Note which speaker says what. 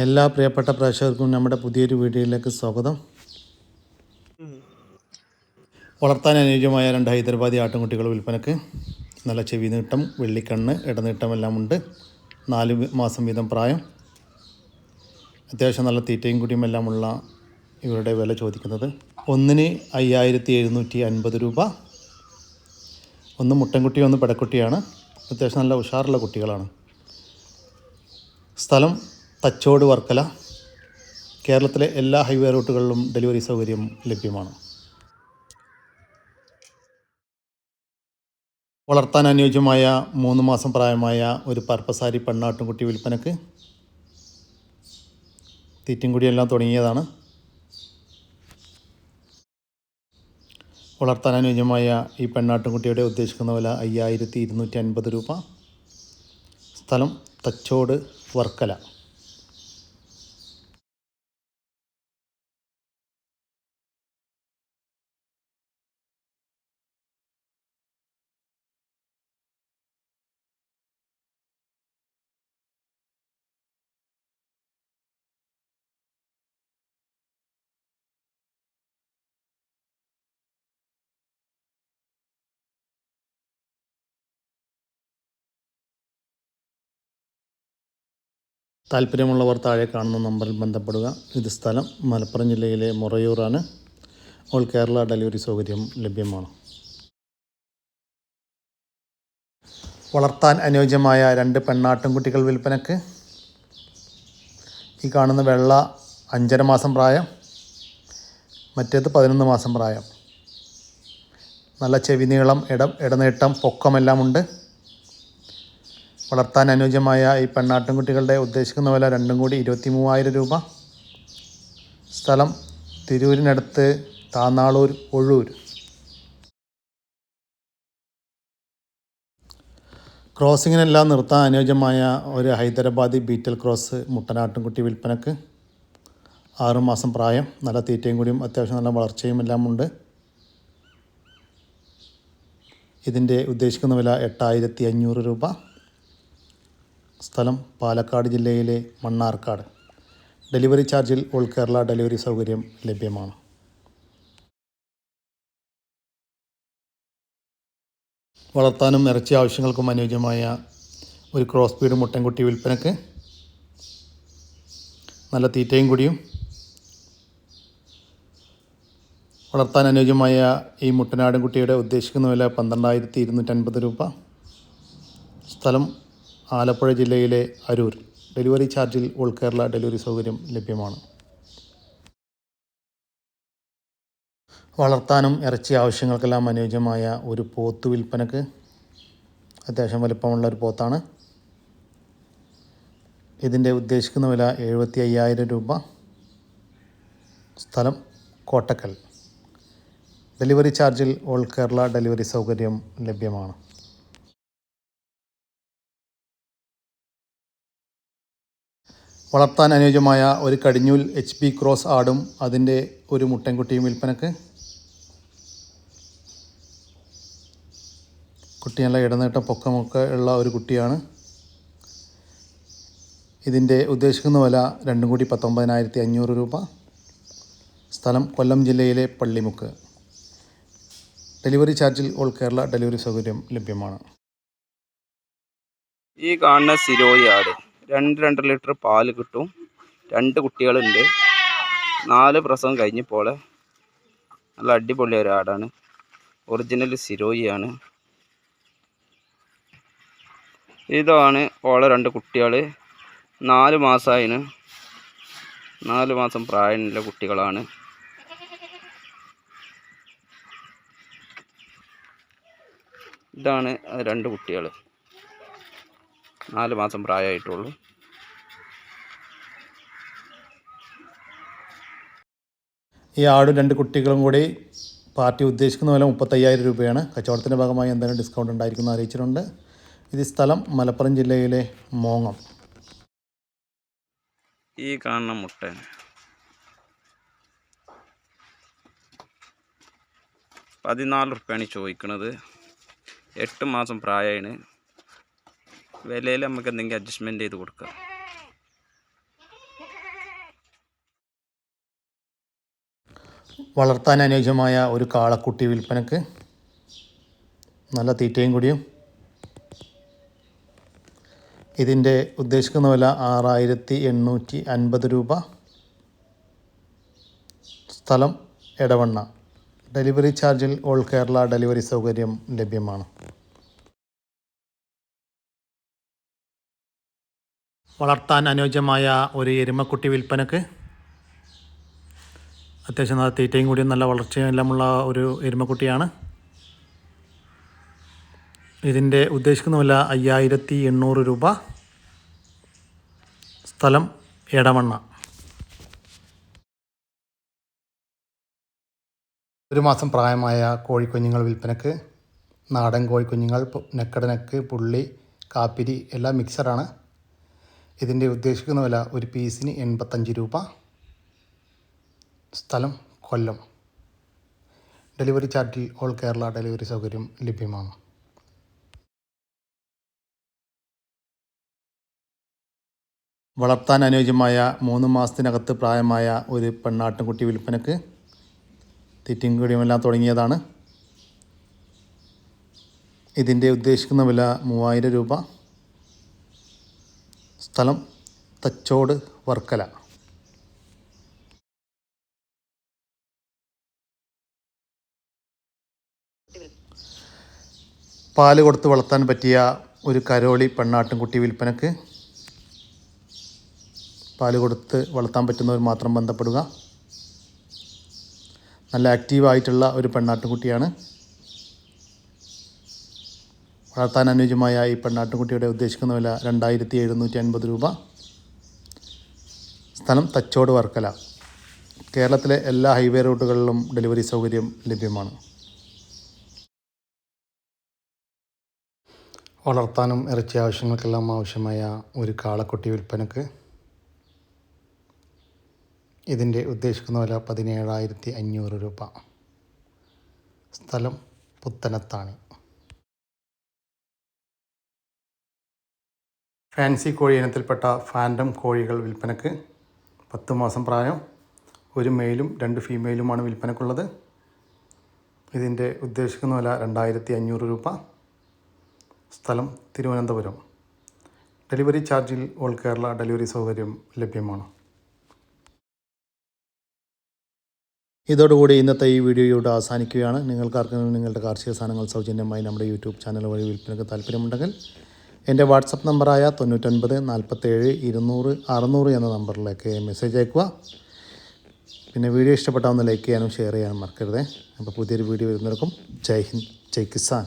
Speaker 1: എല്ലാ പ്രിയപ്പെട്ട പ്രേക്ഷകർക്കും നമ്മുടെ പുതിയൊരു വീഡിയോയിലേക്ക് സ്വാഗതം. വളർത്താൻ അനുയോജ്യമായ രണ്ട് ഹൈദരാബാദി ആട്ടുംകുട്ടികൾ വിൽപ്പനക്ക് നല്ല ചെവി നീട്ടം വെള്ളിക്കണ്ണ് ഇടനീട്ടം എല്ലാം ഉണ്ട്. നാല് മാസം വീതം പ്രായം. അത്യാവശ്യം നല്ല തീറ്റയും കുടിയും എല്ലാമുള്ള ഇവരുടെ വില ചോദിക്കുന്നത്. ഒന്നിന് അയ്യായിരത്തി എഴുന്നൂറ്റി അൻപത് രൂപ. ഒന്ന് മുട്ടൻകുട്ടി ഒന്ന് പെടക്കുട്ടിയാണ്. അത്യാവശ്യം നല്ല ഉഷാറുള്ള കുട്ടികളാണ്. സ്ഥലം തച്ചോട് വർക്കല കേരളത്തിലെ എല്ലാ ഹൈവേ റൂട്ടുകളിലും ഡെലിവറി സൗകര്യം ലഭ്യമാണ്. വളർത്താൻ അനുയോജ്യമായ മൂന്ന് മാസം പ്രായമായ ഒരു പർപ്പസാരി പെണ്ണാട്ടുംകുട്ടി വിൽപ്പനക്ക് തീറ്റും കുടിയെല്ലാം തുടങ്ങിയതാണ്. വളർത്താൻ അനുയോജ്യമായ ഈ പെണ്ണാട്ടുംകുട്ടിയുടെ ഉദ്ദേശിക്കുന്ന വില അയ്യായിരത്തി ഇരുന്നൂറ്റി അൻപത് രൂപ. സ്ഥലം തച്ചോട് വർക്കല. താല്പര്യമുള്ളവർ താഴെ കാണുന്ന നമ്പറിൽ ബന്ധപ്പെടുക. ഇത് സ്ഥലം മലപ്പുറം ജില്ലയിലെ മൊറയൂറാണ്. ഓൾ കേരള ഡെലിവറി സൗകര്യം ലഭ്യമാണ്. വളർത്താൻ അനുയോജ്യമായ രണ്ട് പെണ്ണാട്ടുംകുട്ടികൾ വിൽപ്പനക്ക്. ഈ കാണുന്ന വെള്ള അഞ്ചര മാസം പ്രായം മറ്റേത് പതിനൊന്ന് മാസം പ്രായം. നല്ല ചെവി നീളം ഇട ഇടനീട്ടം പൊക്കമെല്ലാം ഉണ്ട്. വളർത്താൻ അനുയോജ്യമായ ഈ പെണ്ണാട്ടിൻകുട്ടികളുടെ ഉദ്ദേശിക്കുന്ന വില രണ്ടും കൂടി ഇരുപത്തി മൂവായിരം രൂപ. സ്ഥലം തിരൂരിനടുത്ത് താന്നാളൂർ ഒഴൂർ. ക്രോസിങ്ങിനെല്ലാം നിർത്താൻ അനുയോജ്യമായ ഒരു ഹൈദരാബാദി ബീറ്റൽ ക്രോസ് മുട്ടനാട്ടിൻകുട്ടി വിൽപ്പനക്ക് ആറുമാസം പ്രായം നല്ല തീറ്റയും കൂടിയും അത്യാവശ്യം നല്ല വളർച്ചയും എല്ലാം ഉണ്ട് ഇതിന്റെ ഉദ്ദേശിക്കുന്ന വില എട്ടായിരത്തി അഞ്ഞൂറ് രൂപ. സ്ഥലം പാലക്കാട് ജില്ലയിലെ മണ്ണാർക്കാട്. ഡെലിവറി ചാർജിൽ ഓൾ കേരള ഡെലിവറി സൗകര്യം ലഭ്യമാണ്. വളർത്താനും ഇറച്ചി ആവശ്യങ്ങൾക്കും അനുയോജ്യമായ ഒരു ക്രോസ് ബീഡ് മുട്ടൻകുട്ടി വിൽപ്പനക്ക് നല്ല തീറ്റയും കൂടിയും വളർത്താൻ അനുയോജ്യമായ ഈ മുട്ടനാടൻ കുട്ടിയുടെ ഉദ്ദേശിക്കുന്ന വില പന്ത്രണ്ടായിരത്തി ഇരുന്നൂറ്റൻപത് രൂപ. സ്ഥലം ആലപ്പുഴ ജില്ലയിലെ അരൂർ ഡെലിവറി ചാർജിൽ ഓൾ കേരള ഡെലിവറി സൗകര്യം ലഭ്യമാണ്. വളർത്താനും ഇറച്ചി ആവശ്യങ്ങൾക്കെല്ലാം അനുയോജ്യമായ ഒരു പോത്ത് വിൽപ്പനക്ക് അത്യാവശ്യം വലിപ്പമുള്ള ഒരു പോത്താണ്. ഇതിന്റെ ഉദ്ദേശിക്കുന്ന വില എഴുപത്തി അയ്യായിരം രൂപ. സ്ഥലം കോട്ടക്കൽ. ഡെലിവറി ചാർജിൽ ഓൾ കേരള ഡെലിവറി സൗകര്യം ലഭ്യമാണ്. വളർത്താൻ അനുയോജ്യമായ ഒരു കടിഞ്ഞൂൽ എച്ച് പി ക്രോസ് ആടും അതിന്റെ ഒരു മുട്ടൻകുട്ടിയും വിൽപ്പനക്ക്. കുട്ടി നല്ല ഇടനീട്ടം പൊക്കമൊക്കെ ഉള്ള ഒരു കുട്ടിയാണ്. ഇതിന്റെ ഉദ്ദേശിക്കുന്ന വില രണ്ടും കൂടി പത്തൊമ്പതിനായിരത്തി അഞ്ഞൂറ് രൂപ. സ്ഥലം കൊല്ലം ജില്ലയിലെ പള്ളിമുക്ക്. ഡെലിവറി ചാർജിൽ ഓൾ കേരള ഡെലിവറി സൗകര്യം ലഭ്യമാണ്.
Speaker 2: ഈ കാണുന്ന സിരോയി ആട്. രണ്ട് രണ്ടര ലിറ്റർ പാൽ കിട്ടും. രണ്ട് കുട്ടികളുണ്ട്. നാല് പ്രസവം കഴിഞ്ഞപ്പോൾ നല്ല അടിപൊളി ഒരു ആടാണ്. ഒറിജിനൽ സിരോയിയാണ്. ഇതാണ് ഓളെ രണ്ട് കുട്ടികൾ നാല് മാസമായിന് നാല് മാസം പ്രായമുള്ള കുട്ടികളാണ്. ഇതാണ് രണ്ട് കുട്ടികൾ നാല് മാസം പ്രായമായിട്ടുള്ളൂ.
Speaker 1: ഈ ആടും രണ്ട് കുട്ടികളും കൂടി പാർട്ടി ഉദ്ദേശിക്കുന്ന വില മുപ്പത്തയ്യായിരം രൂപയാണ്. കച്ചവടത്തിന്റെ ഭാഗമായി എന്തെങ്കിലും ഡിസ്കൗണ്ട് ഉണ്ടായിരിക്കുന്ന അറിയിച്ചിട്ടുണ്ട്. ഇത് സ്ഥലം മലപ്പുറം ജില്ലയിലെ മോങ്ങം.
Speaker 2: ഈ കാണുന്ന മുട്ട. പതിനാല് റുപ്യാണ് ചോദിക്കുന്നത് എട്ട് മാസം പ്രായമാണ്. വിലയിൽ നമുക്ക് എന്തെങ്കിലും അഡ്ജസ്റ്റ്മെന്റ് ചെയ്ത് കൊടുക്കാം.
Speaker 1: വളർത്താൻ അനുയോജ്യമായ ഒരു കാളക്കുട്ടി വിൽപ്പനക്ക് നല്ല തീറ്റയും കൂടിയും. ഇതിന്റെ ഉദ്ദേശിക്കുന്ന വില ആറായിരത്തി എണ്ണൂറ്റി അൻപത് രൂപ. സ്ഥലം എടവണ്ണ. ഡെലിവറി ചാർജിൽ ഓൾ കേരള ഡെലിവറി സൗകര്യം ലഭ്യമാണ്. വളർത്താൻ അനുയോജ്യമായ ഒരു എരുമക്കുട്ടി വിൽപ്പനക്ക് അത്യാവശ്യം നല്ല തീറ്റയും കൂടിയും നല്ല വളർച്ചയും എല്ലാമുള്ള ഒരു എരുമക്കുട്ടിയാണ്. ഇതിന്റെ ഉദ്ദേശിക്കുന്ന വില അയ്യായിരത്തി എണ്ണൂറ് രൂപ. സ്ഥലം എടവണ്ണ. ഒരു മാസം പ്രായമായ കോഴിക്കുഞ്ഞുങ്ങൾ വിൽപ്പനക്ക് നാടൻ കോഴിക്കുഞ്ഞുങ്ങൾ നെക്കടനക്ക് നെക്കട് നെക്ക് പുള്ളി കാപ്പിരി എല്ലാം മിക്സറാണ് ഇതിന്റെ ഉദ്ദേശിക്കുന്ന വില ഒരു പീസിന് എൺപത്തഞ്ച് രൂപ. സ്ഥലം കൊല്ലം. ഡെലിവറി ചാർജിൽ ഓൾ കേരള ഡെലിവറി സൗകര്യം ലഭ്യമാണ്. വളർത്താൻ അനുയോജ്യമായ മൂന്ന് മാസത്തിനകത്ത് പ്രായമായ ഒരു പെണ്ണാട്ടിൻകുട്ടി വിൽപ്പനക്ക് തീറ്റയും കൂടിയുമെല്ലാം തുടങ്ങിയതാണ്. ഇതിന്റെ ഉദ്ദേശിക്കുന്ന വില മൂവായിരം രൂപ. സ്ഥലം തച്ചോട് വർക്കല. പാൽ കൊടുത്ത് വളർത്താൻ പറ്റിയ ഒരു കരോളി പെണ്ണാട്ടിൻകുട്ടി വിൽപ്പനക്ക് പാൽ കൊടുത്ത് വളർത്താൻ പറ്റുന്നവർ മാത്രം ബന്ധപ്പെടുക. നല്ല ആക്റ്റീവായിട്ടുള്ള ഒരു പെണ്ണാട്ടുകുട്ടിയാണ് വളർത്താൻ അനുയോജ്യമായ ഈ പെണ്ണാട്ടുകുട്ടിയുടെ ഉദ്ദേശിക്കുന്ന വില രണ്ടായിരത്തി എഴുന്നൂറ്റി അൻപത് രൂപ. സ്ഥലം തച്ചോട് വർക്കല. കേരളത്തിലെ എല്ലാ ഹൈവേ റൂട്ടുകളിലും ഡെലിവറി സൗകര്യം ലഭ്യമാണ്. വളർത്താനും ഇറച്ചി ആവശ്യങ്ങൾക്കെല്ലാം ആവശ്യമായ ഒരു കാളക്കുട്ടി വിൽപ്പനക്ക് ഇതിന്റെ ഉദ്ദേശിക്കുന്ന വില പതിനേഴായിരത്തി അഞ്ഞൂറ് രൂപ. സ്ഥലം പുത്തനത്താണി. ഫാൻസി കോഴി ഇനത്തിൽപ്പെട്ട ഫാൻഡം കോഴികൾ വിൽപ്പനക്ക് പത്ത് മാസം പ്രായം. ഒരു മെയിലും രണ്ട് ഫീമെയിലുമാണ് വിൽപ്പനക്കുള്ളത്. ഇതിന്റെ ഉദ്ദേശിക്കുന്ന വില രണ്ടായിരത്തി അഞ്ഞൂറ് രൂപ. സ്ഥലം തിരുവനന്തപുരം. ഡെലിവറി ചാർജിൽ ഓൾ കേരള ഡെലിവറി സൗകര്യം ലഭ്യമാണ്. ഇതോടുകൂടി ഇന്നത്തെ ഈ വീഡിയോയോട് അവസാനിക്കുകയാണ്. നിങ്ങൾക്കാർക്കെങ്കിലും നിങ്ങളുടെ കാർഷിക സാധനങ്ങൾ സൗജന്യമായി നമ്മുടെ യൂട്യൂബ് ചാനൽ വഴി വിൽപ്പനക്ക് താല്പര്യമുണ്ടെങ്കിൽ എന്റെ വാട്സപ്പ് നമ്പറായ തൊണ്ണൂറ്റൊൻപത് നാൽപ്പത്തേഴ് ഇരുന്നൂറ് അറുന്നൂറ് എന്ന നമ്പറിലേക്ക് മെസ്സേജ് അയക്കുക. പിന്നെ വീഡിയോ ഇഷ്ടപ്പെട്ടാൽ ഒന്ന് ലൈക്ക് ചെയ്യാനും ഷെയർ ചെയ്യാനും മറക്കരുത്. അപ്പോൾ പുതിയൊരു വീഡിയോ വരുന്നവർക്കും ജയ് ഹിന്ദ് ജയ് കിസാൻ.